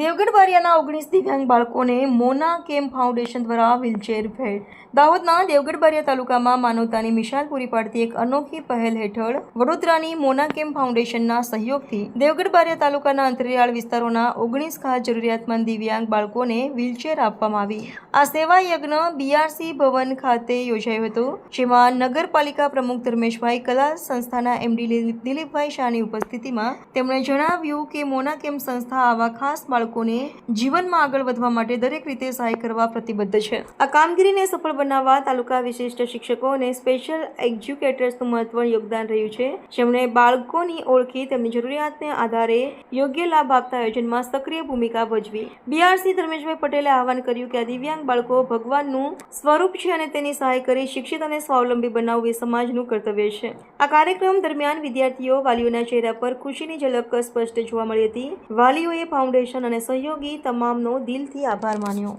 દેવગઢ બારિયાના ઓગણીસ દિવ્યાંગ બાળકોને મોના કેમ્પ ફાઉન્ડેશન દ્વારા વ્હીલચેર ભેટ. દાહોદના દેવગઢ બારિયા તાલુકામાં માનવતાની મિશાલ પૂરી પાડતી એક અનોખી પહેલ હેઠળ વડોદરાની મોના કેમ્પ ફાઉન્ડેશનના સહયોગથી દેવગઢ બારિયા તાલુકાના અંતરિયાળ વિસ્તારોના ઓગણીસ ખાસ જરૂરિયાતમંદ દિવ્યાંગ બાળકોને વ્હીલચેર આપવામાં આવી. આ સેવા યજ્ઞ બીઆરસી ભવન ખાતે યોજાયો હતો, જેમાં નગરપાલિકા પ્રમુખ ધર્મેશભાઈ કલા સંસ્થાના એમડી દિલીપભાઈ શાહની ઉપસ્થિતિમાં તેમણે જણાવ્યું કે મોના કેમ્પ સંસ્થા આવા ખાસ બાળકોને જીવનમાં આગળ વધવા માટે દરેક રીતે સહાય કરવા પ્રતિબદ્ધ છે. આ કામગીરીને સફળ બનાવવા તાલુકા વિશિષ્ટ શિક્ષકો અને સ્પેશિયલ એજ્યુકેટર્સનું મહત્વનું યોગદાન રહ્યું છે. જેમણે બાળકોની ઓળખી તેમની જરૂરિયાતને આધારે યોગ્ય લાભ આપતા આયોજનમાં સક્રિય ભૂમિકા ભજવી. બીઆરસી ધર્મેશભાઈ પટેલે આહવાન કર્યું કે આ દિવ્યાંગ બાળકો ભગવાનનું સ્વરૂપ છે અને તેની સહાય કરી શિક્ષિત અને સ્વાવલંબી બનાવવું એ સમાજનું કર્તવ્ય છે. આ કાર્યક્રમ દરમિયાન વિદ્યાર્થીઓ વાલીઓના ચહેરા પર ખુશીની ઝલક સ્પષ્ટ જોવા મળી હતી. વાલીઓએ ફાઉન્ડેશન સહયોગી તમામનો દિલથી આભાર માન્યો.